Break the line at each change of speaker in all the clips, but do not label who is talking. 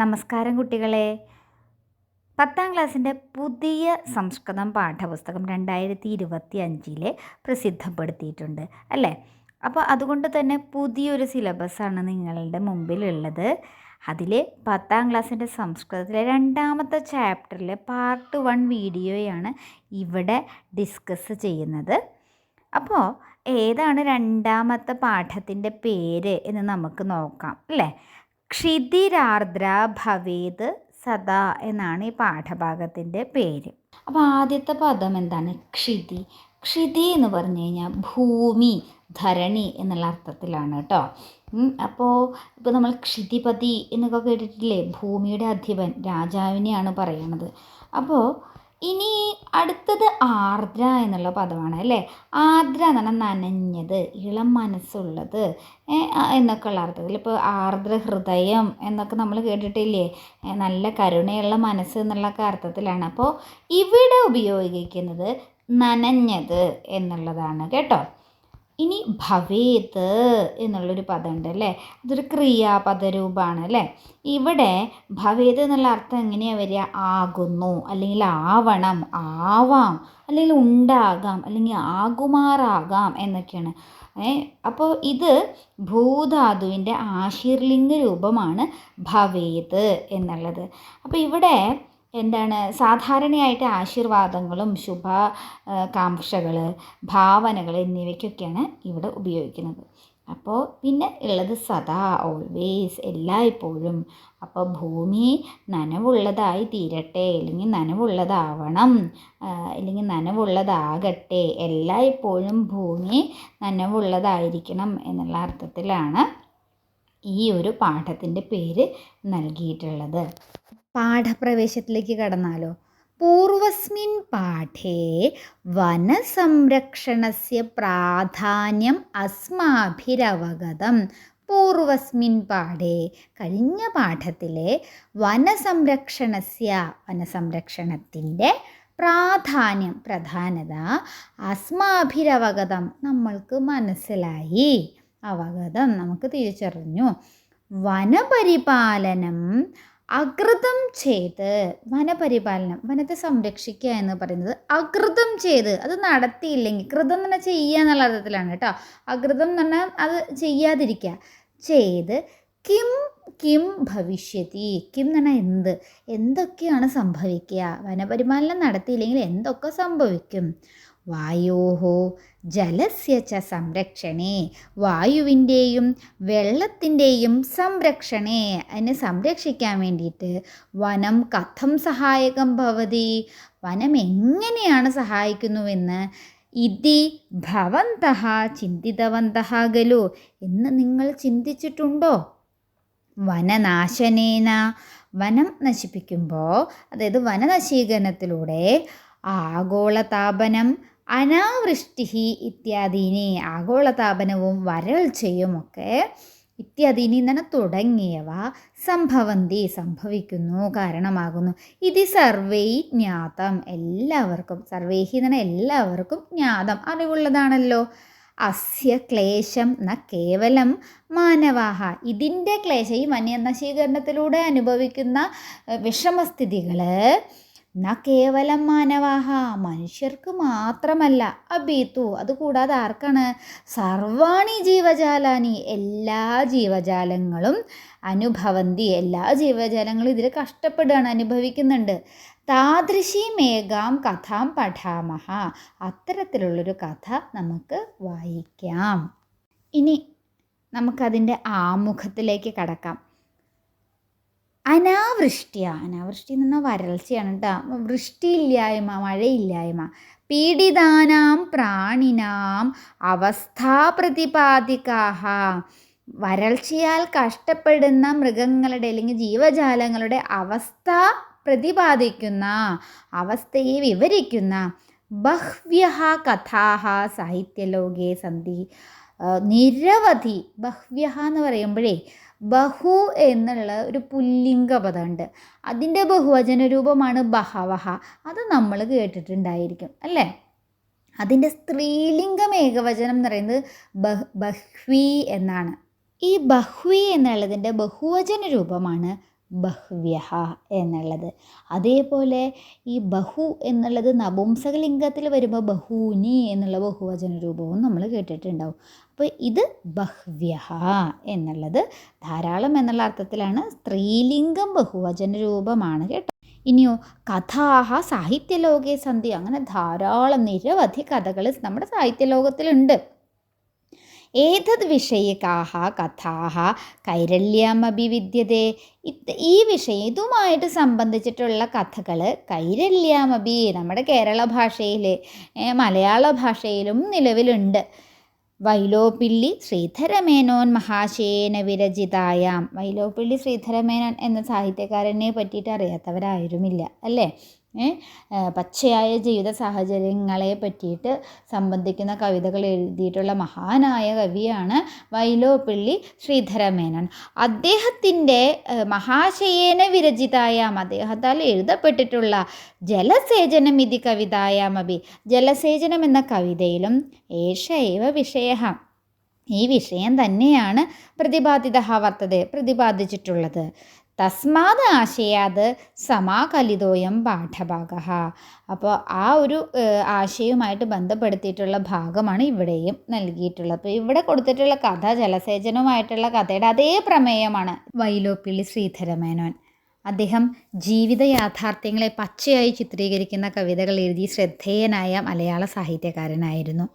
നമസ്കാരം കുട്ടികളെ. പത്താം ക്ലാസ്സിന്റെ പുതിയ സംസ്കൃതം പാഠപുസ്തകം രണ്ടായിരത്തി ഇരുപത്തി അഞ്ചിലെ പ്രസിദ്ധപ്പെടുത്തിയിട്ടുണ്ട് അല്ലേ? അപ്പോൾ അതുകൊണ്ട് തന്നെ പുതിയൊരു സിലബസാണ് നിങ്ങളുടെ മുമ്പിലുള്ളത്. അതിൽ പത്താം ക്ലാസ്സിന്റെ സംസ്കൃതത്തിലെ രണ്ടാമത്തെ ചാപ്റ്ററിലെ പാർട്ട് വൺ വീഡിയോയാണ് ഇവിടെ ഡിസ്കസ് ചെയ്യുന്നത്. അപ്പോൾ ഏതാണ് രണ്ടാമത്തെ പാഠത്തിന്റെ പേര് എന്ന് നമുക്ക് നോക്കാം അല്ലേ? ക്ഷിതിരാർദ്ര ഭവേത് സദാ എന്നാണ് ഈ പാഠഭാഗത്തിന്റെ പേര്. അപ്പോൾ ആദ്യത്തെ പദം എന്താണ്? ക്ഷിതി. ക്ഷിതി എന്ന് പറഞ്ഞു കഴിഞ്ഞാൽ ഭൂമി ധരണി എന്നുള്ള അർത്ഥത്തിലാണ് കേട്ടോ. അപ്പോൾ ഇപ്പോൾ നമ്മൾ ക്ഷിതിപതി എന്നൊക്കെ കേട്ടിട്ടില്ലേ? ഭൂമിയുടെ അധിപൻ രാജാവിനെയാണ് പറയണത്. അപ്പോൾ ഇനി അടുത്തത് ആർദ്ര എന്നുള്ള പദമാണ് അല്ലേ? ആർദ്ര എന്ന് പറഞ്ഞാൽ നനഞ്ഞത് ഇളം മനസ്സുള്ളത് എന്നൊക്കെയുള്ള അർത്ഥത്തിൽ ഇപ്പോൾ ആർദ്ര ഹൃദയം എന്നൊക്കെ നമ്മൾ കേട്ടിട്ടില്ലേ? നല്ല കരുണയുള്ള മനസ്സ് എന്നുള്ളൊക്കെ അർത്ഥത്തിലാണ്. അപ്പോൾ ഇവിടെ ഉപയോഗിക്കുന്നത് നനഞ്ഞത് എന്നുള്ളതാണ് കേട്ടോ. ഇനി ഭവേത് എന്നുള്ളൊരു പദമുണ്ട് അല്ലേ? അതൊരു ക്രിയാപദരൂപമാണ് അല്ലേ? ഇവിടെ ഭവേത് എന്നുള്ള അർത്ഥം എങ്ങനെയാണ് വരിക? ആകുന്നു അല്ലെങ്കിൽ ആവണം ആവാം അല്ലെങ്കിൽ ഉണ്ടാകാം അല്ലെങ്കിൽ ആകുമാറാകാം എന്നൊക്കെയാണ്. അപ്പോൾ ഇത് ഭൂധാതുവിന്റെ ആശീർലിംഗ രൂപമാണ് ഭവേത് എന്നുള്ളത്. അപ്പോൾ ഇവിടെ എന്താണ് സാധാരണയായിട്ട് ആശീർവാദങ്ങളും ശുഭ കാംക്ഷകൾ ഭാവനകൾ എന്നിവയ്ക്കൊക്കെയാണ് ഇവിടെ ഉപയോഗിക്കുന്നത്. അപ്പോൾ പിന്നെ ഉള്ളത് സദാ ഓൾവേസ് എല്ലായ്പ്പോഴും. അപ്പോൾ ഭൂമി നനവുള്ളതായി തീരട്ടെ അല്ലെങ്കിൽ നനവുള്ളതാവണം അല്ലെങ്കിൽ നനവുള്ളതാകട്ടെ എല്ലായ്പ്പോഴും ഭൂമി നനവുള്ളതായിരിക്കണം എന്നുള്ള അർത്ഥത്തിലാണ് ഈ ഒരു പാഠത്തിന്റെ പേര് നൽകിയിട്ടുള്ളത്. പാഠപ്രവേശത്തിലേക്ക് കടന്നാലോ? പൂർവസ്മിൻ പാഠേ വനസംരക്ഷണസ്യ പ്രാധാന്യം അസ്മാഭിരവഗതം. പൂർവസ്മിൻ പാഠേ കഴിഞ്ഞ പാഠത്തിലെ വനസംരക്ഷണസ്യ വനസംരക്ഷണത്തിന്റെ പ്രാധാന്യം പ്രധാനത അസ്മാഭിരവഗതം നമ്മൾക്ക് മനസ്സിലായി. അവഗതം നമുക്ക് തിരിച്ചറിഞ്ഞു. വനപരിപാലനം അകൃതം ചെയ്ത് വനപരിപാലനം വനത്തെ സംരക്ഷിക്കുക എന്ന് പറയുന്നത് അകൃതം ചെയ്ത് അത് നടത്തിയില്ലെങ്കിൽ കൃതം എന്ന് പറഞ്ഞാൽ ചെയ്യുക എന്നുള്ള അർത്ഥത്തിലാണ് കേട്ടോ. അകൃതം എന്ന് പറഞ്ഞാൽ അത് ചെയ്യാതിരിക്കുക. ചെയ്ത് കിം കിം ഭവിഷ്യത്തി കിം എന്ന് പറഞ്ഞാൽ എന്ത്? എന്തൊക്കെയാണ് സംഭവിക്കുക? വനപരിപാലനം നടത്തിയില്ലെങ്കിൽ എന്തൊക്കെ സംഭവിക്കും? വായോഹോ ജലസ്യ ച സംരക്ഷണേ വായുവിന്റെയും വെള്ളത്തിന്റെയും സംരക്ഷണേ. അതിനെ സംരക്ഷിക്കാൻ വേണ്ടിയിട്ട് വനം കഥം സഹായകം ഭവതി. വനം എങ്ങനെയാണ് സഹായിക്കുന്നുവെന്ന് ഇതി ഭവന്ത ചിന്തിതവന്ത ഖലു. എന്ന് നിങ്ങൾ ചിന്തിച്ചിട്ടുണ്ടോ? വനനാശനേന. വനം നശിപ്പിക്കുമ്പോൾ അതായത് വനനശീകരണത്തിലൂടെ ആഗോളതാപനം അനാവൃഷ്ടി ഇത്യാദീനി ആഗോളതാപനവും വരൾച്ചയും ഒക്കെ ഇത്യാദീനി തന്നെ തുടങ്ങിയവ സംഭവന്തി സംഭവിക്കുന്നു കാരണമാകുന്നു. ഇത് സർവൈ ജ്ഞാതം എല്ലാവർക്കും സർവേഹി തന്നെ എല്ലാവർക്കും ജ്ഞാതം അറിവുള്ളതാണല്ലോ. അസ്യ ക്ലേശം ന കേവലം മാനവാഹ. ഇതിന്റെ ക്ലേശം ഈ വന്യനശീകരണത്തിലൂടെ അനുഭവിക്കുന്ന വിഷമസ്ഥിതികൾ ന കേവലം മാനവാഹ മനുഷ്യർക്ക് മാത്രമല്ല. അബീത്തു അതുകൂടാതെ ആർക്കാണ്? സർവാണി ജീവജാലാനി എല്ലാ ജീവജാലങ്ങളും അനുഭവന്തി എല്ലാ ജീവജാലങ്ങളും ഇതിൽ കഷ്ടപ്പെടുകയാണ് അനുഭവിക്കുന്നുണ്ട്. താദൃശി താദൃശീമേകാം കഥാം പഠാമഹ അത്തരത്തിലുള്ളൊരു കഥ നമുക്ക് വായിക്കാം. ഇനി നമുക്കതിന്റെ ആമുഖത്തിലേക്ക് കടക്കാം. അനാവൃഷ്ടിയ. അനാവൃഷ്ടി എന്ന് പറഞ്ഞാൽ വരൾച്ചയാണ് കേട്ടോ. വൃഷ്ടിയില്ലായ്മ മഴയില്ലായ്മ. പീഡിതാനാം പ്രാണിനാം അവസ്ഥാപ്രതിപാദികാഹ വരൾച്ചയാൽ കഷ്ടപ്പെടുന്ന മൃഗങ്ങളുടെ അല്ലെങ്കിൽ ജീവജാലങ്ങളുടെ അവസ്ഥ പ്രതിപാദിക്കുന്ന അവസ്ഥയെ വിവരിക്കുന്ന ബഹ്വ്യ കഥാഹ സാഹിത്യലോകേ സന്ധി. നിരവധി ബഹ്വ്യ എന്ന് പറയുമ്പോഴേ ബഹു എന്നുള്ള ഒരു പുല്ലിംഗ പദമുണ്ട്. അതിന്റെ ബഹുവചന രൂപമാണ് ബഹവഹ. അത് നമ്മൾ കേട്ടിട്ടുണ്ടായിരിക്കും അല്ലേ? അതിന്റെ സ്ത്രീലിംഗം ഏകവചനം എന്ന് പറയുന്നത് ബഹ് ബഹ്വി എന്നാണ്. ഈ ബഹ്വി എന്നുള്ളതിന്റെ ബഹുവചന രൂപമാണ് ബഹ്വ്യഹ എന്നുള്ളത്. അതേപോലെ ഈ ബഹു എന്നുള്ളത് നപുംസകലിംഗത്തിൽ വരുമ്പോൾ ബഹൂനി എന്നുള്ള ബഹുവചന രൂപവും നമ്മൾ കേട്ടിട്ടുണ്ടാവും. അപ്പോൾ ഇത് ബഹ്വ്യഹ എന്നുള്ളത് ധാരാളം എന്നുള്ള അർത്ഥത്തിലാണ് സ്ത്രീലിംഗം ബഹുവചന രൂപമാണ് കേട്ടോ. ഇനിയോ കഥാഹ സാഹിത്യലോകേ സന്ധി അങ്ങനെ ധാരാളം നിരവധി കഥകൾ നമ്മുടെ സാഹിത്യലോകത്തിലുണ്ട്. ഏതത് വിഷയകാഹ കഥാഹ? കൈരള്യം വിദ്യതേ. ഈ വിഷയം ഇതുമായിട്ട് സംബന്ധിച്ചിട്ടുള്ള കഥകൾ കൈരള്യമപി നമ്മുടെ കേരള ഭാഷയിൽ മലയാള ഭാഷയിലും നിലവിലുണ്ട്. വൈലോപ്പിള്ളി ശ്രീധരമേനോൻ മഹാശേന വിരചിതായാം. വൈലോപ്പിള്ളി ശ്രീധരമേനോൻ എന്ന സാഹിത്യകാരനെ പറ്റിയിട്ട് അറിയാത്തവരായിരുന്നില്ല അല്ലേ? പച്ചയായ ജീവിത സാഹചര്യങ്ങളെ പറ്റിയിട്ട് സംബന്ധിക്കുന്ന കവിതകൾ എഴുതിയിട്ടുള്ള മഹാനായ കവിയാണ് വൈലോപ്പിള്ളി ശ്രീധരമേനോൻ. അദ്ദേഹത്തിന്റെ മഹാശയേന വിരചിതായാം അദ്ദേഹത്താൽ എഴുതപ്പെട്ടിട്ടുള്ള ജലസേചനം ഇതി കവിതായാമപി ജലസേചനം എന്ന കവിതയിലും ഏഷ ഏവ വിഷയ ഈ വിഷയം തന്നെയാണ് പ്രതിപാദിത വർത്തത പ്രതിപാദിച്ചിട്ടുള്ളത്. തസ്മാത് ആശയാത് സമാകലിതോയം പാഠഭാഗ അപ്പോൾ ആ ഒരു ആശയവുമായിട്ട് ബന്ധപ്പെടുത്തിയിട്ടുള്ള ഭാഗമാണ് ഇവിടെയും നൽകിയിട്ടുള്ളത്. അപ്പോൾ ഇവിടെ കൊടുത്തിട്ടുള്ള കഥ ജലസേചനവുമായിട്ടുള്ള കഥയുടെ അതേ പ്രമേയമാണ് വൈലോപ്പിള്ളി ശ്രീധരമേനോൻ. അദ്ദേഹം ജീവിത യാഥാർത്ഥ്യങ്ങളെ പച്ചയായി ചിത്രീകരിക്കുന്ന കവിതകൾ എഴുതി ശ്രദ്ധേയനായ മലയാള സാഹിത്യകാരനായിരുന്നു.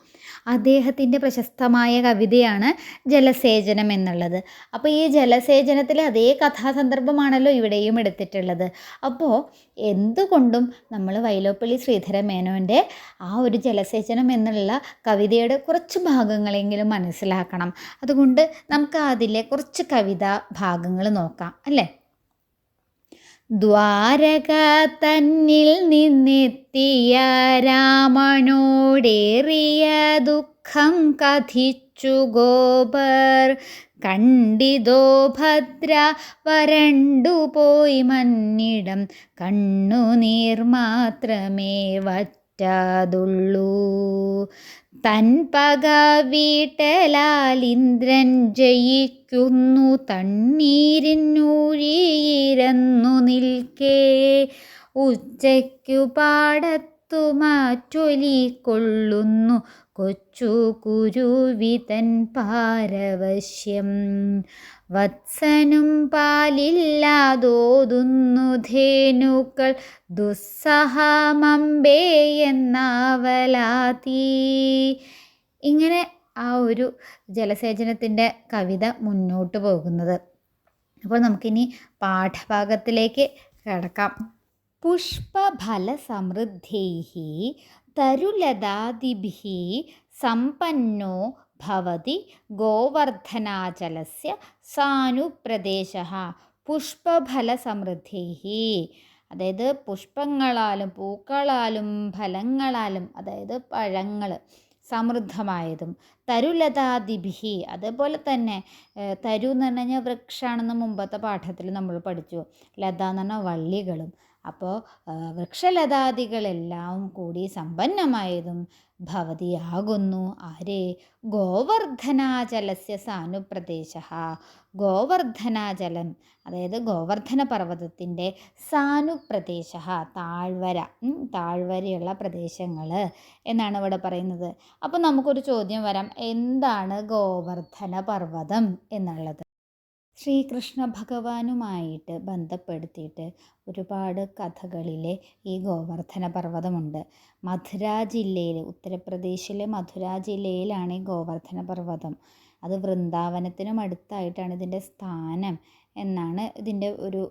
അദ്ദേഹത്തിന്റെ പ്രശസ്തമായ കവിതയാണ് ജലസേചനം എന്നുള്ളത്. അപ്പോൾ ഈ ജലസേചനത്തിലെ അതേ കഥാസന്ദർഭമാണല്ലോ ഇവിടെയും എടുത്തിട്ടുള്ളത്. അപ്പോൾ എന്തുകൊണ്ടും നമ്മൾ വൈലോപ്പള്ളി ശ്രീധര മേനോന്റെ ആ ഒരു ജലസേചനം എന്നുള്ള കവിതയുടെ കുറച്ച് ഭാഗങ്ങളെങ്കിലും മനസ്സിലാക്കണം. അതുകൊണ്ട് നമുക്ക് അതിലെ കുറച്ച് കവിതാ ഭാഗങ്ങൾ നോക്കാം അല്ലേ? ദ്വാരക തന്നിൽ നിന്നെത്തിയ രാമണോടേറിയ ദുഃഖം കഥിച്ചു ഗോപർ. കണ്ടിതോ ഭദ്ര വരണ്ടുപോയി മന്നിടം. കണ്ണുനീർ മാത്രമേ വറ്റാതുള്ളൂ. തൻ പക വീട്ടലാലിന്ദ്രൻ ജയിക്കുന്നു. തണ്ണീരിനൂഴിയിരന്നു നിൽക്കേ ഉച്ചയ്ക്കു പാടത്തു മാറ്റൊലിക്കൊള്ളുന്നു. കൊച്ചു കുരുവിതൻ പാരവശ്യം. വത്സനും പാലില്ലാതോതുന്നു ധേനുക്കൾ. ദുസ്സഹമമ്പേ എന്നാവലാതീ. ഇങ്ങനെ ആ ഒരു ജലസേചനത്തിന്റെ കവിത മുന്നോട്ട് പോകുന്നത്. അപ്പോൾ നമുക്കിനി പാഠഭാഗത്തിലേക്ക് കിടക്കാം. പുഷ്പഫലസമൃദ്ധൈ തരുലതാദിഭി സമ്പന്നോ ഭവതി ഗോവർദ്ധനാചലസ്യ സാനുപ്രദേശ പുഷ്പഫലസമൃദ്ധൈः അതായത് പുഷ്പങ്ങളാലും പൂക്കളാലും ഫലങ്ങളാലും അതായത് പഴങ്ങൾ സമൃദ്ധമായതും. തരുലതാദിഭി അതേപോലെ തന്നെ തരു എന്ന് പറഞ്ഞു കഴിഞ്ഞാൽ വൃക്ഷമാണെന്ന് മുമ്പത്തെ പാഠത്തിൽ നമ്മൾ പഠിച്ചു. ലത എന്ന് പറഞ്ഞാൽ വള്ളികളും. അപ്പോൾ വൃക്ഷലതാദികളെല്ലാം കൂടി സമ്പന്നമായതും ഭവതിയാകുന്നു. ആരെ? ഗോവർദ്ധനാചലസ്യ സാനുപ്രദേശ. ഗോവർദ്ധനാചലം അതായത് ഗോവർദ്ധന പർവതത്തിന്റെ സാനുപ്രദേശ താഴ്വര താഴ്വരയുള്ള പ്രദേശങ്ങൾ എന്നാണ് ഇവിടെ പറയുന്നത്. അപ്പോൾ നമുക്കൊരു ചോദ്യം വരാം. എന്താണ് ഗോവർദ്ധന പർവതം എന്നുള്ളത്? ശ്രീകൃഷ്ണ ഭഗവാനുമായിട്ട് ബന്ധപ്പെടുത്തിയിട്ട് ഒരുപാട് കഥകളിലെ ഈ ഗോവർദ്ധന പർവതമുണ്ട്. മധുര ജില്ലയിൽ ഉത്തർപ്രദേശിലെ മധുര ജില്ലയിലാണ് ഈ ഗോവർദ്ധന പർവതം. അത് വൃന്ദാവനത്തിനും അടുത്തായിട്ടാണ് ഇതിന്റെ സ്ഥാനം എന്നാണ് ഇതിന്റെ ഒരു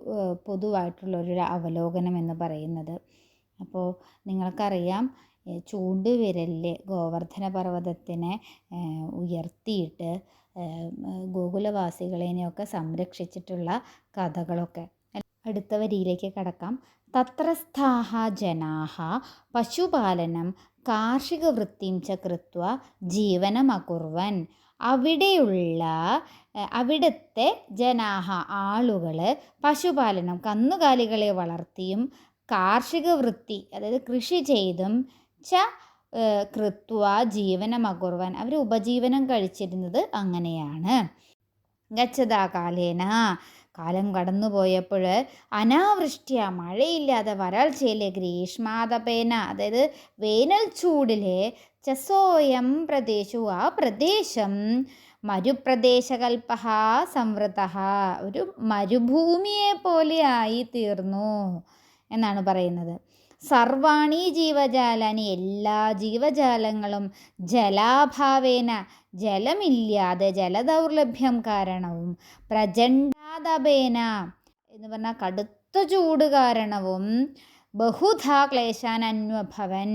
പൊതുവായിട്ടുള്ള ഒരു അവലോകനം എന്ന് പറയുന്നത്. അപ്പോൾ നിങ്ങൾക്കറിയാം ചൂണ്ടുവിരലിൽ ഗോവർദ്ധന പർവതത്തിനെ ഉയർത്തിയിട്ട് ഗോകുലവാസികളെയൊക്കെ സംരക്ഷിച്ചിട്ടുള്ള കഥകളൊക്കെ. അടുത്ത വരിയിലേക്ക് കടക്കാം. തത്രസ്ഥാഹ ജനാഹ പശുപാലനം കാർഷിക വൃത്തിം ച കൃത്വ ജീവനമകുർവൻ. അവിടെയുള്ള അവിടുത്തെ ജനാഹ ആളുകൾ പശുപാലനം കന്നുകാലികളെ വളർത്തിയും കാർഷിക വൃത്തി അതായത് കൃഷി ചെയ്തും ച കൃത്വ ജീവനമകുർവൻ അവർ ഉപജീവനം കഴിച്ചിരുന്നത് അങ്ങനെയാണ്. ഗച്ഛതാ കാലേന. കാലം കടന്നുപോയപ്പോൾ അനാവൃഷ്ടിയ മഴയില്ലാതെ വരൾച്ചയിലെ ഗ്രീഷ്മാതപേന. അതായത് വേനൽ ചൂടിലെ ചസോയം പ്രദേശു ആ പ്രദേശം മരുപ്രദേശകൽപ്പ സംവൃത ഒരു മരുഭൂമിയെ പോലെയായി തീർന്നു എന്നാണ് പറയുന്നത്. സർവാണി ജീവജാലാനി. എല്ലാ ജീവജാലങ്ങളും ജലാഭാവേന. ജലമില്ലാതെ ജലദൗർലഭ്യം കാരണവും പ്രചണ്ഡാതപേന എന്ന് പറഞ്ഞാൽ കടുത്ത ചൂട് കാരണവും ബഹുധാ ക്ലേശാൻ അന്വഭവൻ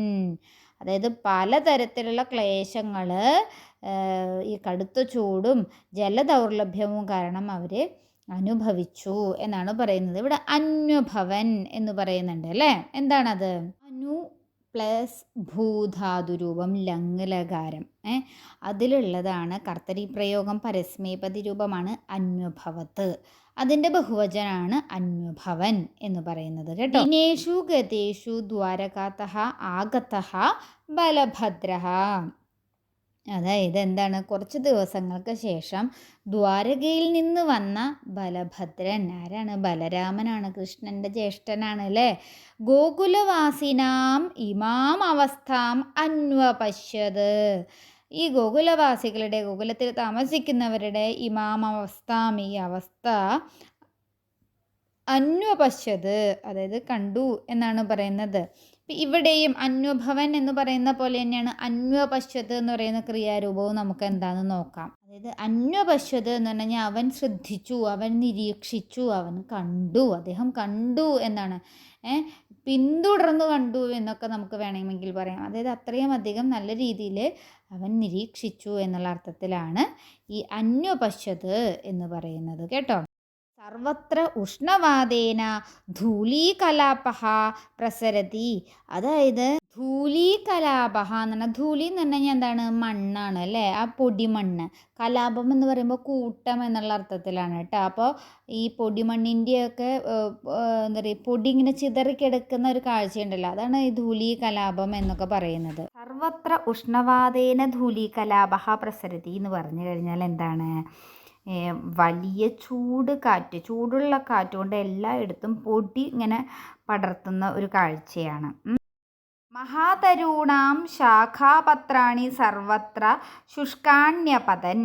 അതായത് പലതരത്തിലുള്ള ക്ലേശങ്ങൾ ഈ കടുത്ത ചൂടും ജലദൗർലഭ്യവും കാരണം അവർ അനുഭവിച്ചു എന്നാണ് പറയുന്നത്. ഇവിടെ അന്വഭവൻ എന്ന് പറയുന്നുണ്ട് അല്ലേ? എന്താണത്? അനു പ്ലസ് ഭൂധാതുരൂപം ലങ്ങലകാരം ഏ അതിലുള്ളതാണ് കർത്തരി പ്രയോഗം പരസ്മേപതി രൂപമാണ് അന്വഭവത്ത്. അതിന്റെ ബഹുവചനാണ് അന്വഭവൻ എന്ന് പറയുന്നത് കേട്ടോ. ദിനേഷു ഗതേഷു ദ്വാരകാത്ത ആഗത ബലഭദ്ര. അതായത് എന്താണ്? കുറച്ച് ദിവസങ്ങൾക്ക് ശേഷം ദ്വാരകയിൽ നിന്ന് വന്ന ബലഭദ്രൻ ആരാണ്? ബലരാമനാണ് കൃഷ്ണന്റെ ജ്യേഷ്ഠനാണ് അല്ലേ? ഗോകുലവാസിനാം ഇമാം അവസ്ഥാം അന്വപശ്യത്. ഈ ഗോകുലവാസികളുടെ ഗോകുലത്തിൽ താമസിക്കുന്നവരുടെ ഇമാം അവസ്ഥാം ഈ അവസ്ഥ അന്വപശ്യത്. അതായത് കണ്ടു എന്നാണ് പറയുന്നത്. ഇവിടെയും അന്വഭവൻ എന്ന് പറയുന്ന പോലെ തന്നെയാണ് അന്വപശ്വത് എന്ന് പറയുന്ന ക്രിയാരൂപവും നമുക്ക് എന്താണെന്ന് നോക്കാം. അതായത് അന്വപശ്വത് എന്ന് പറഞ്ഞാൽ അവൻ ശ്രദ്ധിച്ചു അവൻ നിരീക്ഷിച്ചു അവൻ കണ്ടു അദ്ദേഹം കണ്ടു എന്നാണ്. പിന്തുടർന്ന് കണ്ടു എന്നൊക്കെ നമുക്ക് വേണമെങ്കിൽ പറയാം. അതായത് അത്രയും അധികം നല്ല രീതിയിൽ അവൻ നിരീക്ഷിച്ചു എന്നുള്ള അർത്ഥത്തിലാണ് ഈ അന്വപശ്വത് എന്ന് പറയുന്നത് കേട്ടോ. സർവത്ര ഉഷ്ണവാദേന ധൂലീകലാപ പ്രസരതി. അതായത് ധൂലീകലാപ എന്ന് പറഞ്ഞാൽ ധൂലി എന്ന് പറഞ്ഞാൽ എന്താണ്? മണ്ണാണ് അല്ലേ? ആ പൊടിമണ്ണ്. കലാപം എന്ന് പറയുമ്പോൾ കൂട്ടം എന്നുള്ള അർത്ഥത്തിലാണ് കേട്ടോ. അപ്പോൾ ഈ പൊടിമണ്ണിന്റെയൊക്കെ എന്താ പറയുക പൊടി ഇങ്ങനെ ചിതറിക്കിടക്കുന്ന ഒരു കാഴ്ചയുണ്ടല്ലോ. അതാണ് ഈ ധൂലി കലാപം എന്നൊക്കെ പറയുന്നത്. സർവത്ര ഉഷ്ണവാതേന ധൂലി കലാപ പ്രസരതി എന്ന് പറഞ്ഞു കഴിഞ്ഞാൽ എന്താണ്? വലിയ ചൂട് കാറ്റ് ചൂടുള്ള കാറ്റ് കൊണ്ട് എല്ലായിടത്തും പൊടി ഇങ്ങനെ പടർത്തുന്ന ഒരു കാഴ്ചയാണ്. മഹാതരൂണാം ശാഖാപത്രാണി സർവത്ര ശുഷ്കാണ്യപതൻ.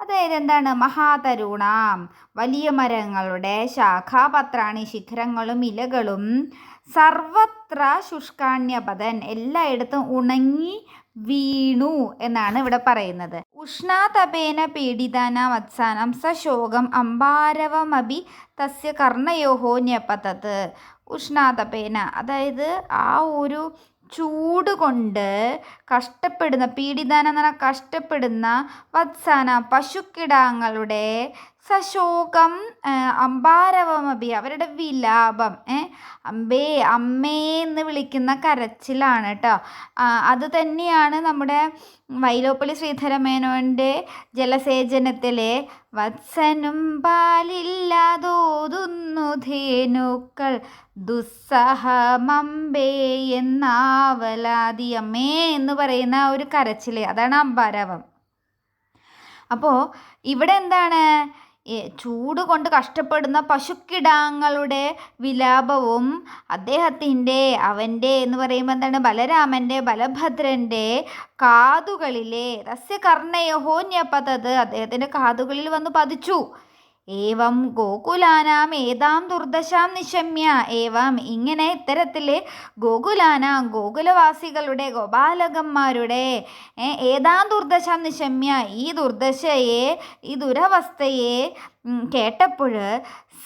അതായത് എന്താണ്? മഹാതരൂണാം. വലിയ മരങ്ങളുടെ ശാഖാപത്രാണി ശിഖരങ്ങളും ഇലകളും സർവത്ര ശുഷ്കാണ്യപതൻ. എല്ലായിടത്തും ഉണങ്ങി വീണു എന്നാണ് ഇവിടെ പറയുന്നത്. ഉഷ്ണാതപേന പീഡിതാന വത്സാനം സ ശോകം അമ്പാരവമഭി തസ്യ കർണയോഹോ ഞപ്പത്തത് ഉഷ്ണാതപേന അതായത് ആ ഒരു ചൂട് കൊണ്ട് കഷ്ടപ്പെടുന്ന പീഡിതാന എന്ന് പറഞ്ഞാൽ കഷ്ടപ്പെടുന്ന വത്സാന പശുക്കിടാങ്ങളുടെ സശോകം അമ്പാരവമഭി അവരുടെ വിലാപം അമ്പേ അമ്മേ എന്ന് വിളിക്കുന്ന കരച്ചിലാണ് കേട്ടോ. അത് തന്നെയാണ് നമ്മുടെ വൈലോപ്പള്ളി ശ്രീധരമേനോന്റെ ജലസേചനത്തിലെ വത്സനും പാലില്ലാതോതുന്നു ധേനുക്കൾ ദുസ്സഹമമ്പേ എന്നാവലാതി അമ്മേ എന്ന് പറയുന്ന ഒരു കരച്ചിൽ അതാണ് അമ്പാരവം. അപ്പോൾ ഇവിടെ എന്താണ് ചൂട് കൊണ്ട് കഷ്ടപ്പെടുന്ന പശുക്കിടാങ്ങളുടെ വിലാപവും അദ്ദേഹത്തിന്റെ അവന്റെ എന്ന് പറയുമ്പോൾ എന്താണ്? ബലരാമന്റെ ബലഭദ്രന്റെ കാതുകളിലെ രസ്യ കർണയഹോന്യപതത് അദ്ദേഹത്തിന്റെ കാതുകളിൽ വന്ന് പതിച്ചു. ഏവം ഗോകുലാനാം ഏതാം ദുർദശാം നിശമ്യ ഏവം ഇങ്ങനെ ഇത്തരത്തിൽ ഗോകുലാനാം ഗോകുലവാസികളുടെ ഗോപാലകന്മാരുടെ ഏതാം ദുർദശാം നിശമ്യ ഈ ദുർദശയെ ഈ ദുരവസ്ഥയെ കേട്ടപ്പോൾ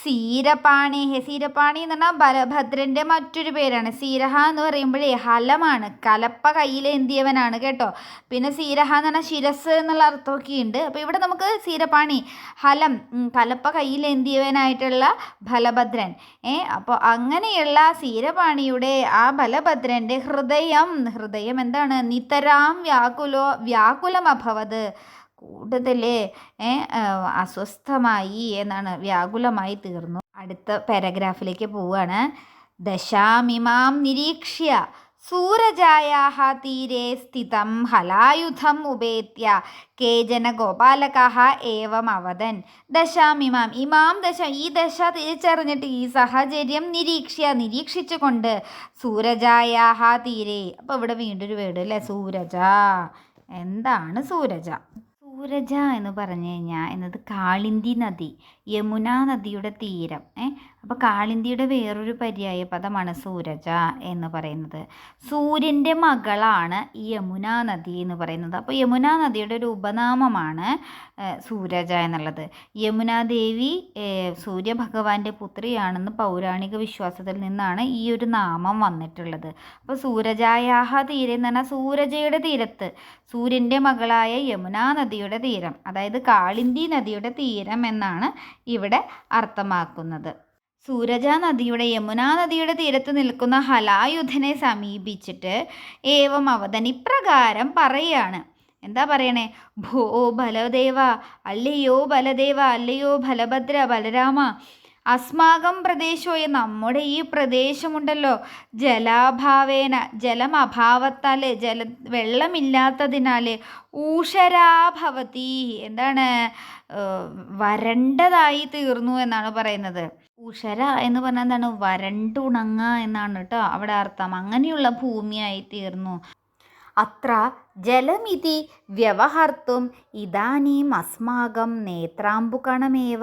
സീരപാണി. സീരപാണി എന്ന് പറഞ്ഞാൽ ബലഭദ്രന്റെ മറ്റൊരു പേരാണ്. സീരഹ എന്ന് പറയുമ്പോഴേ ഹലമാണ്. കലപ്പ കയ്യിൽ എന്തിയവനാണ് കേട്ടോ. പിന്നെ സീരഹ എന്ന് പറഞ്ഞാൽ ശിരസ് എന്നുള്ള അർത്ഥമൊക്കെ ഉണ്ട് അപ്പോൾ ഇവിടെ നമുക്ക് സീരപാണി ഹലം കലപ്പ കയ്യിൽ എന്തിയവനായിട്ടുള്ള ബലഭദ്രൻ ഏ അപ്പോൾ അങ്ങനെയുള്ള സീരപാണിയുടെ ആ ബലഭദ്രന്റെ ഹൃദയം ഹൃദയം എന്താണ്? നിതരാം വ്യാകുലോ വ്യാകുലമഭവത്. കൂടുതൽ അസ്വസ്ഥമായി എന്നാണ് വ്യാകുലമായി തീർന്നു. അടുത്ത പാരഗ്രാഫിലേക്ക് പോവുകയാണ് ദശാമിമാം നിരീക്ഷ്യ സൂരജായാഹ തീരെ സ്ഥിതം ഹലായുധം ഉപേത്യ കേജന ഗോപാലകാः ഏവം അവതൻ. ദശാമിമാം ഇമാം ദശ ഈ ദശ തിരിച്ചറിഞ്ഞിട്ട് ഈ സാഹചര്യം നിരീക്ഷ്യ നിരീക്ഷിച്ചുകൊണ്ട് സൂരജായാഹ തീരെ. അപ്പോൾ ഇവിടെ വീണ്ടൊരു വേർഡ് അല്ലേ? സൂരജ. എന്താണ് സൂരജ? സൂരജ എന്ന് പറഞ്ഞു കഴിഞ്ഞാൽ എന്നത് കാളിന്തി നദി. യമുന നദിയുടെ തീരം ഏ? അപ്പോൾ കാളിന്തിയുടെ വേറൊരു പര്യായ പദമാണ് സൂരജ എന്ന് പറയുന്നത്. സൂര്യന്റെ മകളാണ് ഈ യമുന നദി എന്ന് പറയുന്നത്. അപ്പോൾ യമുന നദിയുടെ ഒരു ഉപനാമമാണ് സൂരജ എന്നുള്ളത്. യമുന ദേവി ഏ, സൂര്യഭഗവാന്റെ പുത്രിയാണെന്ന് പൗരാണിക വിശ്വാസത്തിൽ നിന്നാണ് ഈ ഒരു നാമം വന്നിട്ടുള്ളത്. അപ്പോൾ സൂരജായാഹ തീരം എന്ന് പറഞ്ഞാൽ സൂരജയുടെ തീരത്ത് സൂര്യന്റെ മകളായ യമുനാ നദിയുടെ തീരം അതായത് കാളിന്തി നദിയുടെ തീരം എന്നാണ് ഇവിടെ അർത്ഥമാക്കുന്നത്. സൂരജ നദിയുടെ യമുനാ നദിയുടെ തീരത്ത് നിൽക്കുന്ന ഹലായുധനെ സമീപിച്ചിട്ട് ഏവം അവതൻ ഇപ്രകാരം പറയാണ്. എന്താ പറയണേ? ഭോ ബലദേവ അല്ലയോ ബലദേവ അല്ലയോ ബലഭദ്ര ബലരാമ അസ്മാകം പ്രദേശോയ നമ്മുടെ ഈ പ്രദേശമുണ്ടല്ലോ. ജലാഭാവേന ജലം അഭാവത്താൽ ജല വെള്ളമില്ലാത്തതിനാൽ ഊഷരാഭവതി എന്താണ് വരണ്ടതായി തീർന്നു എന്നാണ് പറയുന്നത്. ഉഷര എന്ന് പറഞ്ഞാൽ എന്താണ് വരണ്ടുണങ്ങ എന്നാണ് കേട്ടോ അവിടെ അർത്ഥം. അങ്ങനെയുള്ള ഭൂമിയായി തീർന്നു. അത്ര ജലമിതി വ്യവഹർത്തും ഇതാനീം അസ്മാകം നേത്രാംബുകണമേവ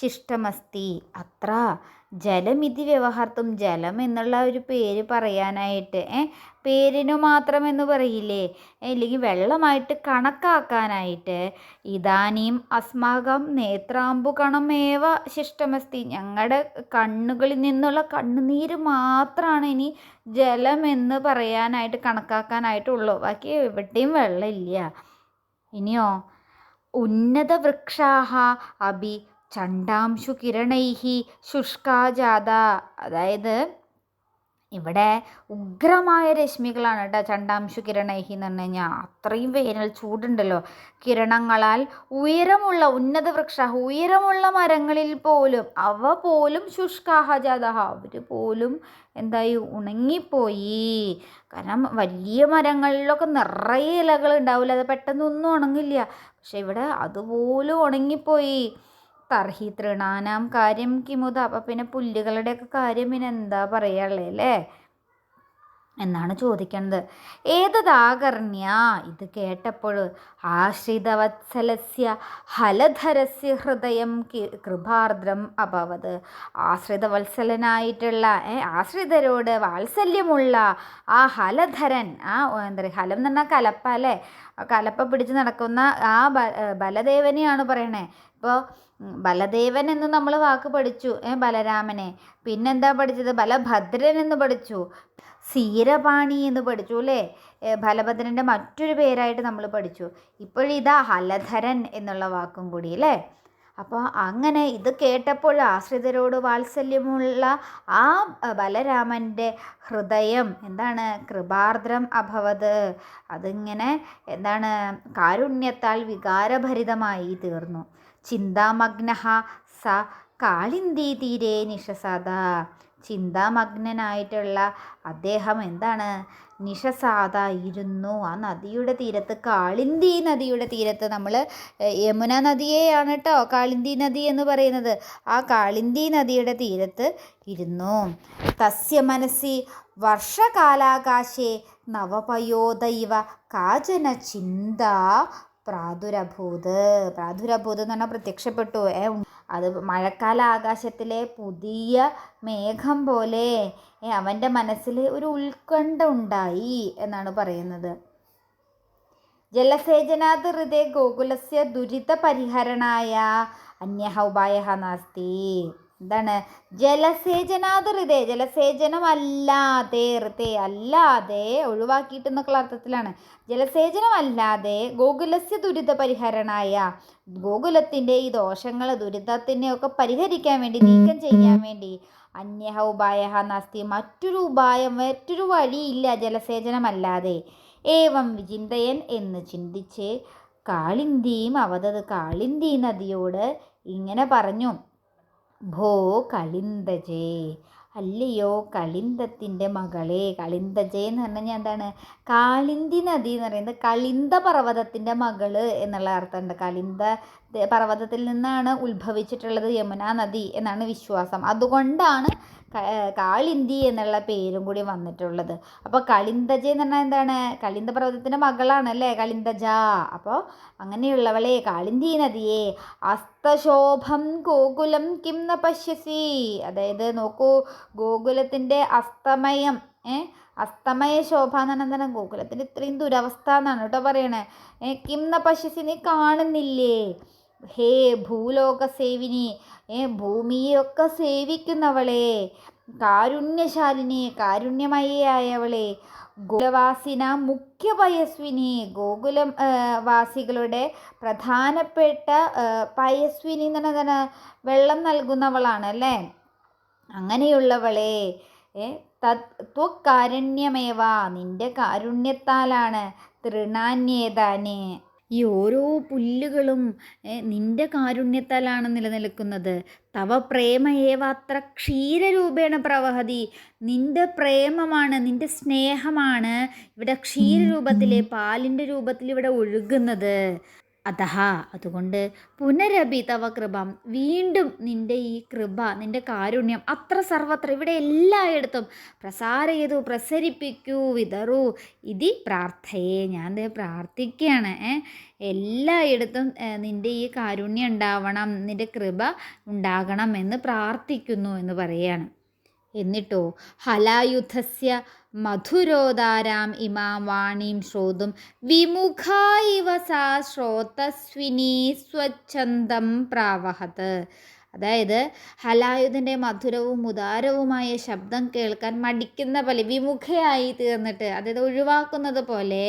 ശിഷ്ടമസ്തി. അത്ര ജലമിതി വ്യവഹർത്തും. ജലം എന്നുള്ള ഒരു പേര് പറയാനായിട്ട് പേരിനു മാത്രം എന്ന് പറയില്ലേ? അല്ലെങ്കിൽ വെള്ളമായിട്ട് കണക്കാക്കാനായിട്ട്. ഇതാനീം അസ്മാകം നേത്രാമ്പു കണമേവ ശിഷ്ടമസ്തി. ഞങ്ങളുടെ കണ്ണുകളിൽ നിന്നുള്ള കണ്ണുനീര് മാത്രമാണ് ഇനി ജലം എന്ന് പറയാനായിട്ട് കണക്കാക്കാനായിട്ടുള്ളൂ. ബാക്കി എവിടെയും വെള്ളമില്ല. ഇനിയോ? ഉന്നത വൃക്ഷാഹ അഭി ചണ്ടാംശു കിരണൈഹി ശുഷ്കാജാത അതായത് ഇവിടെ ഉഗ്രമായ രശ്മികളാണ് കേട്ടോ ചണ്ടാംശു കിരണൈഹി എന്ന് പറഞ്ഞു കഴിഞ്ഞാൽ. അത്രയും വേനൽ ചൂടുണ്ടല്ലോ. കിരണങ്ങളാൽ ഉയരമുള്ള ഉന്നത വൃക്ഷ ഉയരമുള്ള മരങ്ങളിൽ പോലും അവ പോലും ശുഷ്കാഹജാത അവർ പോലും എന്തായി? ഉണങ്ങിപ്പോയി. കാരണം വലിയ മരങ്ങളിലൊക്കെ നിറയെ ഇലകൾ ഉണ്ടാവില്ല. അത് പെട്ടെന്നൊന്നും ഉണങ്ങില്ല. പക്ഷെ ഇവിടെ അതുപോലും ഉണങ്ങിപ്പോയി. തർഹി തൃണാനാം കാര്യം കിമുത. അപ്പം പിന്നെ പുല്ലുകളുടെയൊക്കെ കാര്യം പിന്നെ എന്താ പറയാനുള്ളത് അല്ലേ? എന്നാണ് ചോദിക്കുന്നത് ഏതദാകർണ്യ ഇത് കേട്ടപ്പോൾ ആശ്രിതവത്സലസ്യ ഹലധരസ്യ ഹൃദയം കൃപാർദ്രം അഭവത്. ആശ്രിതവത്സലനായിട്ടുള്ള ആശ്രിതരോട് വാത്സല്യമുള്ള ആ ഹലധരൻ ആ എന്താ പറയുക ഹലം എന്ന് പറഞ്ഞാൽ കലപ്പ അല്ലേ? കലപ്പ പിടിച്ച് നടക്കുന്ന ആ ബലദേവനെയാണ് പറയണേ. ഇപ്പോൾ ബലദേവൻ എന്ന് നമ്മൾ വാക്ക് പഠിച്ചു. ബലരാമനെ. പിന്നെന്താ പഠിച്ചത്? ബലഭദ്രൻ എന്ന് പഠിച്ചു. സീരപാണി എന്ന് പഠിച്ചു അല്ലേ? ബലഭദ്രന്റെ മറ്റൊരു പേരായിട്ട് നമ്മൾ പഠിച്ചു. ഇപ്പോഴിതാ ഹലധരൻ എന്നുള്ള വാക്കും കൂടി അല്ലേ? അപ്പോൾ അങ്ങനെ ഇത് കേട്ടപ്പോൾ ആശ്രിതരോട് വാത്സല്യമുള്ള ആ ബലരാമന്റെ ഹൃദയം എന്താണ്? കൃപാർദ്രം അഭവത്. അതിങ്ങനെ എന്താണ്? കാരുണ്യത്താൽ വികാരഭരിതമായി തീർന്നു. ചിന്താമഗ്ന സ കാളിന്തി തീരെ നിഷസാദ ചിന്താമഗ്നനായിട്ടുള്ള അദ്ദേഹം എന്താണ്? നിഷസാദ ഇരുന്നു. ആ നദിയുടെ തീരത്ത് കാളിന്തി നദിയുടെ തീരത്ത് നമ്മൾ യമുന നദിയെയാണ് കേട്ടോ കാളിന്തി നദി എന്ന് പറയുന്നത്. ആ കാളിന്തി നദിയുടെ തീരത്ത് ഇരുന്നു. തസ്യ മനസ്സി വർഷകാലാകാശേ നവപയോദൈവ കാചന ചിന്ത പ്രാദുരഭൂത്. പ്രാദുരഭൂത് എന്ന് പറഞ്ഞാൽ പ്രത്യക്ഷപ്പെട്ടു ഏ? അത് മഴക്കാല ആകാശത്തിലെ പുതിയ മേഘം പോലെ അവന്റെ മനസ്സിൽ ഒരു ഉത്കണ്ഠ ഉണ്ടായി എന്നാണ് പറയുന്നത്. ജലസേചനാത് ഹൃദയ ഗോകുലസ്യ ദുരിത പരിഹരണായ അന്യഹ ഉപായ നാസ്തി. എന്താണ്? ജലസേചനാത് ഹൃദയ ജലസേചനമല്ലാതെ ഹൃദയ അല്ലാതെ ഒഴിവാക്കിയിട്ട് എന്നൊക്കെയുള്ള അർത്ഥത്തിലാണ്. ജലസേചനമല്ലാതെ ഗോകുലസ്യ ദുരിത പരിഹരണായ ഗോകുലത്തിന്റെ ഈ ദോഷങ്ങൾ ദുരിതത്തിനെയൊക്കെ പരിഹരിക്കാൻ വേണ്ടി നീക്കം ചെയ്യാൻ വേണ്ടി അന്യഹ ഉപായ നാസ്തി മറ്റൊരു ഉപായം മറ്റൊരു വഴിയില്ല ജലസേചനമല്ലാതെ. ഏവം വിചിന്തയൻ എന്ന് ചിന്തിച്ച് കാളിന്തിയും അവതത് കാളിന്തി നദിയോട് ഇങ്ങനെ പറഞ്ഞു. ഭോ കളിന്തജേ. അല്ലയോ കളിന്തത്തിന്റെ മകളെ കളിന്തജേ എന്ന് പറഞ്ഞു കഴിഞ്ഞാൽ എന്താണ്? കാളിന്തി നദി എന്ന് പറയുന്നത് കളിന്ത പർവതത്തിന്റെ മകൾ എന്നുള്ള അർത്ഥമുണ്ട്. കളിന്ത പർവതത്തിൽ നിന്നാണ് ഉത്ഭവിച്ചിട്ടുള്ളത് യമുന നദി എന്നാണ് വിശ്വാസം. അതുകൊണ്ടാണ് കാളിന്തി എന്നുള്ള പേരും കൂടി വന്നിട്ടുള്ളത്. അപ്പോൾ കളിന്തജ എന്ന് പറഞ്ഞാൽ എന്താണ്? കളിന്ത പർവതത്തിന്റെ മകളാണ് അല്ലേ കളിന്തജ. അപ്പോൾ അങ്ങനെയുള്ളവളെ കാളിന്തി നദിയെ അസ്തശോഭം ഗോകുലം കിം ന പശ്യസി. അതായത് നോക്കൂ ഗോകുലത്തിന്റെ അസ്തമയം ഏ അസ്തമയ ശോഭ എന്ന് പറഞ്ഞാൽ ഗോകുലത്തിന്റെ ഇത്രയും ദുരവസ്ഥ എന്നാണ് കേട്ടോ പറയണേ. കിം ന പശ്യസി നീ കാണുന്നില്ലേ? ഹേ ഭൂലോക സേവിനി ഏ ഭൂമിയൊക്കെ സേവിക്കുന്നവളെ കാരുണ്യശാലിനി കാരുണ്യമയായവളെ ഗോകുലവാസിന മുഖ്യപയസ്വിനി ഗോകുലം വാസികളുടെ പ്രധാനപ്പെട്ട പയസ്വിനി എന്ന് പറഞ്ഞാൽ വെള്ളം നൽകുന്നവളാണ് അല്ലേ? അങ്ങനെയുള്ളവളെ തത്വകാരുണ്യമേവ നിന്റെ കാരുണ്യത്താലാണ് തൃണാന്യേതാനെ. ഈ ഓരോ പുല്ലുകളും നിന്റെ കാരുണ്യത്താലാണ് നിലനിൽക്കുന്നത്. തവ പ്രേമയേവ അത്ര ക്ഷീരരൂപേണ പ്രവഹതി. നിന്റെ പ്രേമമാണ് നിന്റെ സ്നേഹമാണ് ഇവിടെ ക്ഷീരരൂപത്തിലെ പാലിന്റെ രൂപത്തിൽ ഇവിടെ ഒഴുകുന്നത്. അതഹ. അതുകൊണ്ട് പുനരഭി തവ കൃപം. വീണ്ടും നിന്റെ ഈ കൃപ നിന്റെ കാരുണ്യം അത്ര സർവത്ര. ഇവിടെ എല്ലായിടത്തും പ്രസാര ചെയ്തു പ്രസരിപ്പിക്കൂ വിതറൂ. ഇതി പ്രാർത്ഥയേ. ഞാൻ പ്രാർത്ഥിക്കുകയാണ് എല്ലായിടത്തും നിന്റെ ഈ കാരുണ്യം ഉണ്ടാവണം നിന്റെ കൃപ ഉണ്ടാകണം എന്ന് പ്രാർത്ഥിക്കുന്നു എന്ന് പറയുകയാണ്. എന്നിട്ടോ? ഹലായുധസ്യ മധുരോദാരാം ഇമാം വാണീം ശ്രോതും വിമുഖ ഇവ സാ ശ്രോതസ്വിനി സ്വച്ഛന്തം പ്രാവഹത്. അതായത് ഹലായുധന്റെ മധുരവും ഉദാരവുമായ ശബ്ദം കേൾക്കാൻ മടിക്കുന്ന പോലെ വിമുഖയായി തീർന്നിട്ട് അതായത് ഒഴിവാക്കുന്നത് പോലെ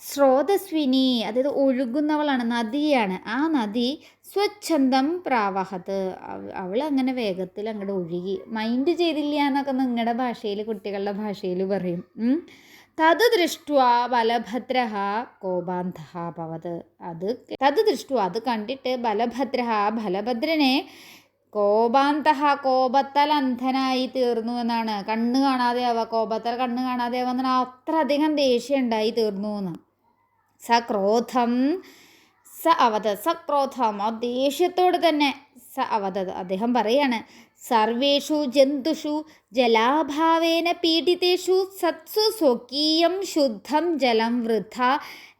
സ്രോതസ്വിനി അതായത് ഒഴുകുന്നവളാണ് നദിയാണ്. ആ നദി സ്വച്ഛന്തം പ്രാവഹത്ത് അവൾ അങ്ങനെ വേഗത്തിൽ അങ്ങോട്ട് ഒഴുകി. മൈൻഡ് ചെയ്തില്ല എന്നൊക്കെ നിങ്ങളുടെ ഭാഷയിൽ കുട്ടികളുടെ ഭാഷയിൽ പറയും. തത് ദൃഷ്ട ബലഭദ്ര കോപാന്ധ ഭവത്. അത് തത് ദൃഷ്ട അത് കണ്ടിട്ട് ബലഭദ്ര ബലഭദ്രനെ കോപാന്ത കോപത്തൽ അന്ധനായി തീർന്നു എന്നാണ്. കണ്ണ് കാണാതെ ആവാ കോപത്തൽ കണ്ണ് കാണാതെ ആവുക അത്രയധികം ദേഷ്യം ഉണ്ടായി തീർന്നു എന്ന്. സക്രോധം. സ അവത സക്രോധം ആ ദേഷ്യത്തോട് തന്നെ സ അവതത് അദ്ദേഹം പറയാണ് സർവേഷു ജന്തുഷു ജലാഭാവേന പീഡിതേഷു സത്സു സ്വകീയം ശുദ്ധം ജലം വൃഥ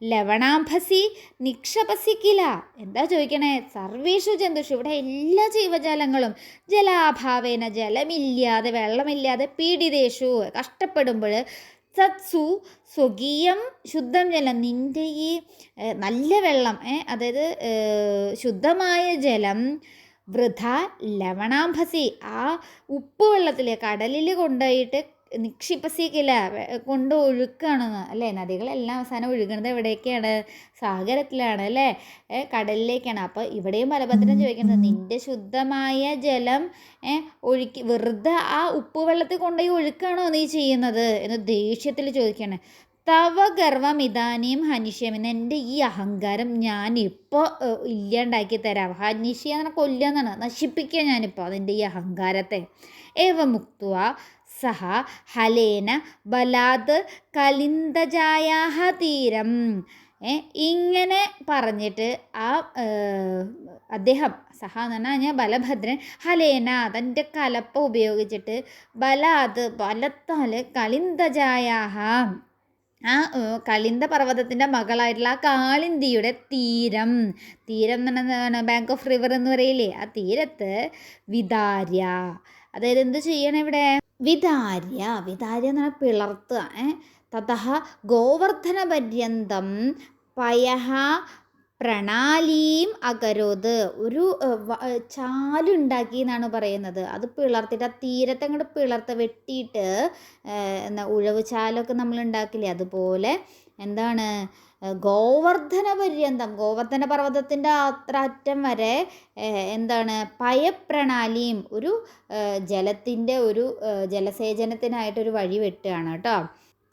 ലവണാഭസി നിക്ഷപസി കില. എന്താ ചോദിക്കണേ? സർവേഷു ജന്തുഷു. ഇവിടെ എല്ലാ ജീവജാലങ്ങളും ജലാഭാവേന ജലമില്ലാതെ വെള്ളമില്ലാതെ പീഡിതേഷു കഷ്ടപ്പെടുമ്പോൾ സത്സു സ്വകീയം ശുദ്ധം ജലം. നിന്റെ ഈ നല്ല വെള്ളം അതായത് ശുദ്ധമായ ജലം വൃഥ ലവണാംഭസി. ആ ഉപ്പ് വെള്ളത്തിൽ കടലിൽ കൊണ്ടുപോയിട്ട് നിക്ഷിപ്പസിക്കില്ല കൊണ്ട് ഒഴുക്കാണെന്ന് അല്ലേ? നദികളെല്ലാം അവസാനം ഒഴുകുന്നത് എവിടേക്കാണ് സാഗരത്തിലാണ് അല്ലേ? കടലിലേക്കാണ്. അപ്പോൾ ഇവിടെയും ബലഭദ്രൻ ചോദിക്കുന്നത് നിന്റെ ശുദ്ധമായ ജലം ഒഴുക്കി വെറുതെ ആ ഉപ്പ് വെള്ളത്തിൽ കൊണ്ടുപോയി ഒഴുക്കാണോ നീ ചെയ്യുന്നത്? എന്ന് ദേഷ്യത്തിൽ ചോദിക്കുകയാണ് തവ ഗർവം ഇതാനിയും ഹനിഷ്യം. എന്റെ ഈ അഹങ്കാരം ഞാൻ ഞാനിപ്പോൾ ഇല്ലാണ്ടാക്കി തരാം. ഹനിഷ്യ എന്ന് കൊല്ലുക എന്നാണ്. നശിപ്പിക്കുക ഞാനിപ്പോൾ അതിന്റെ ഈ അഹങ്കാരത്തെ. ഏവ മുക്തുവ സഹ ഹലേന ബലാത് കലിന്തജായാഹ തീരം. ഇങ്ങനെ പറഞ്ഞിട്ട് ആ അദ്ദേഹം സഹ എന്ന് പറഞ്ഞാൽ ഞാൻ ബലഭദ്രൻ ഹലേന തന്റെ കലപ്പ ഉപയോഗിച്ചിട്ട് ബലാത് ബലത്താൽ കളിന്തജായാഹ ആ കളിന്ത പർവതത്തിന്റെ മകളായിട്ടുള്ള ആ കാളിന്തിയുടെ തീരം. തീരം എന്ന് പറഞ്ഞാൽ ബാങ്ക് ഓഫ് റിവർ എന്ന് പറയില്ലേ? ആ തീരത്ത് വിദാര്യ. അതായത് എന്ത് ചെയ്യണം ഇവിടെ? വിധാര്യ വിതാര്യ എന്ന് പറഞ്ഞാൽ പിളർത്തുക തതഹ ഗോവർദ്ധന പര്യന്തം പയഹ പ്രണാലീം അകരോത്. ഒരു ചാലുണ്ടാക്കി എന്നാണ് പറയുന്നത്. അത് പിളർത്തിട്ട് ആ തീരത്തെ അങ്ങോട്ട് പിളർത്ത് വെട്ടിയിട്ട് എന്താ ഉഴവ് ചാലൊക്കെ നമ്മൾ ഉണ്ടാക്കില്ലേ? അതുപോലെ എന്താണ് ഗോവർദ്ധന പര്യന്തം ഗോവർദ്ധന പർവതത്തിന്റെ അത്ര അറ്റം വരെ എന്താണ് പയപ്രണാലിയും ഒരു ജലത്തിന്റെ ഒരു ജലസേചനത്തിനായിട്ടൊരു വഴി വെട്ടുകയാണ് കേട്ടോ.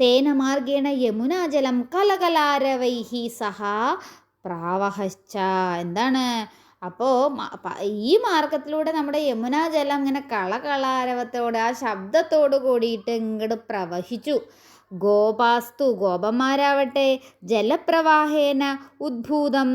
തേന മാർഗേണ യമുനാജലം കലകലാരവൈഹി സഹ പ്രാവഹച്ച എന്താണ്? അപ്പോൾ ഈ മാർഗത്തിലൂടെ നമ്മുടെ യമുനാജലം ഇങ്ങനെ കളകളാരവത്തോടെ ആ ശബ്ദത്തോട് കൂടിയിട്ട് ഇങ്ങോട്ട് പ്രവഹിച്ചു. ഗോപാസ്തു ഗോപന്മാരാവട്ടെ ജലപ്രവാഹേന ഉദ്ഭൂതം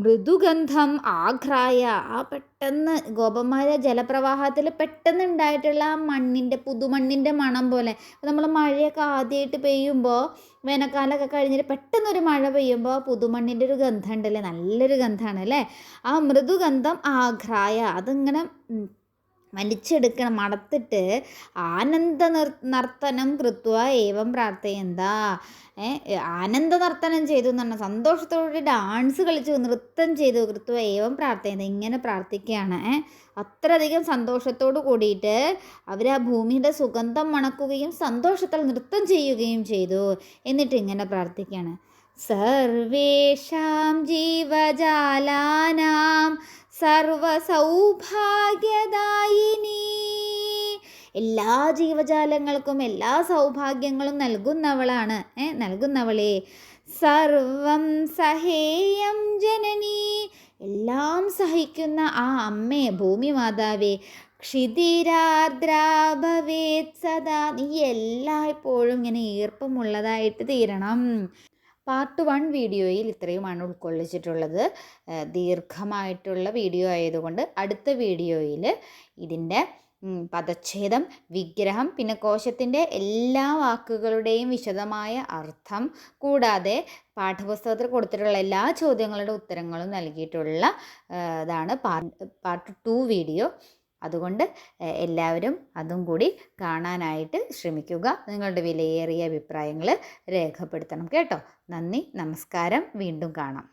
മൃദുഗന്ധം ആഘ്രായ. ആ പെട്ടെന്ന് ഗോപന്മാരെ ജലപ്രവാഹത്തിൽ പെട്ടെന്ന് ഉണ്ടായിട്ടുള്ള ആ മണ്ണിന്റെ പുതുമണ്ണിന്റെ മണം പോലെ. നമ്മൾ മഴയൊക്കെ ആദ്യമായിട്ട് പെയ്യുമ്പോൾ വേനൽക്കാലമൊക്കെ കഴിഞ്ഞിട്ട് പെട്ടെന്നൊരു മഴ പെയ്യുമ്പോൾ പുതുമണ്ണിന്റെ ഒരു ഗന്ധം ഉണ്ടല്ലേ? നല്ലൊരു ഗന്ധമാണ് അല്ലേ? ആ മൃദുഗന്ധം ആഘ്രായ. അതിങ്ങനെ വലിച്ചെടുക്കണം മടത്തിട്ട് ആനന്ദ നിർ നർത്തനം കൃത്വ ഏവം പ്രാർത്ഥയന്ത. ആനന്ദ നർത്തനം ചെയ്തു എന്ന് പറഞ്ഞാൽ സന്തോഷത്തോടെ ഡാൻസ് കളിച്ചു നൃത്തം ചെയ്തു കൃത്വ ഏവം പ്രാർത്ഥയന്ത. ഇങ്ങനെ പ്രാർത്ഥിക്കുകയാണ്. അത്രയധികം സന്തോഷത്തോട് കൂടിയിട്ട് അവർ ആ ഭൂമിയുടെ സുഗന്ധം മണക്കുകയും സന്തോഷത്തിൽ നൃത്തം ചെയ്യുകയും ചെയ്തു. എന്നിട്ട് ഇങ്ങനെ പ്രാർത്ഥിക്കുകയാണ്. സർവേഷാം ജീവജാലാനാം സർവസൗഭാഗ്യദായിനി. എല്ലാ ജീവജാലങ്ങൾക്കും എല്ലാ സൗഭാഗ്യങ്ങളും നൽകുന്നവളാണ് ഏ നൽകുന്നവളെ. സർവം സഹേയം ജനനി. എല്ലാം സഹിക്കുന്ന ആ അമ്മേ ഭൂമി മാതാവേ ക്ഷിതിരാദ്രാഭവേത് സദാ. നീ എല്ലായ്പ്പോഴും ഇങ്ങനെ ഈർപ്പമുള്ളതായിട്ട് തീരണം. പാർട്ട് വൺ വീഡിയോയിൽ ഇത്രയുമാണ് ഉൾക്കൊള്ളിച്ചിട്ടുള്ളത്. ദീർഘമായിട്ടുള്ള വീഡിയോ ആയതുകൊണ്ട് അടുത്ത വീഡിയോയിൽ ഇതിന്റെ പദച്ഛേദം വിഗ്രഹം പിന്നെ കോശത്തിന്റെ എല്ലാ വാക്കുകളുടെയും വിശദമായ അർത്ഥം കൂടാതെ പാഠപുസ്തകത്തിൽ കൊടുത്തിട്ടുള്ള എല്ലാ ചോദ്യങ്ങളുടെ ഉത്തരങ്ങളും നൽകിയിട്ടുള്ള ഇതാണ് പാർട്ട് ടു വീഡിയോ. അതുകൊണ്ട് എല്ലാവരും അതും കൂടി കാണാനായിട്ട് ശ്രമിക്കുക. നിങ്ങളുടെ വിലയേറിയ അഭിപ്രായങ്ങൾ രേഖപ്പെടുത്തണം കേട്ടോ. നന്ദി നമസ്കാരം. വീണ്ടും കാണാം.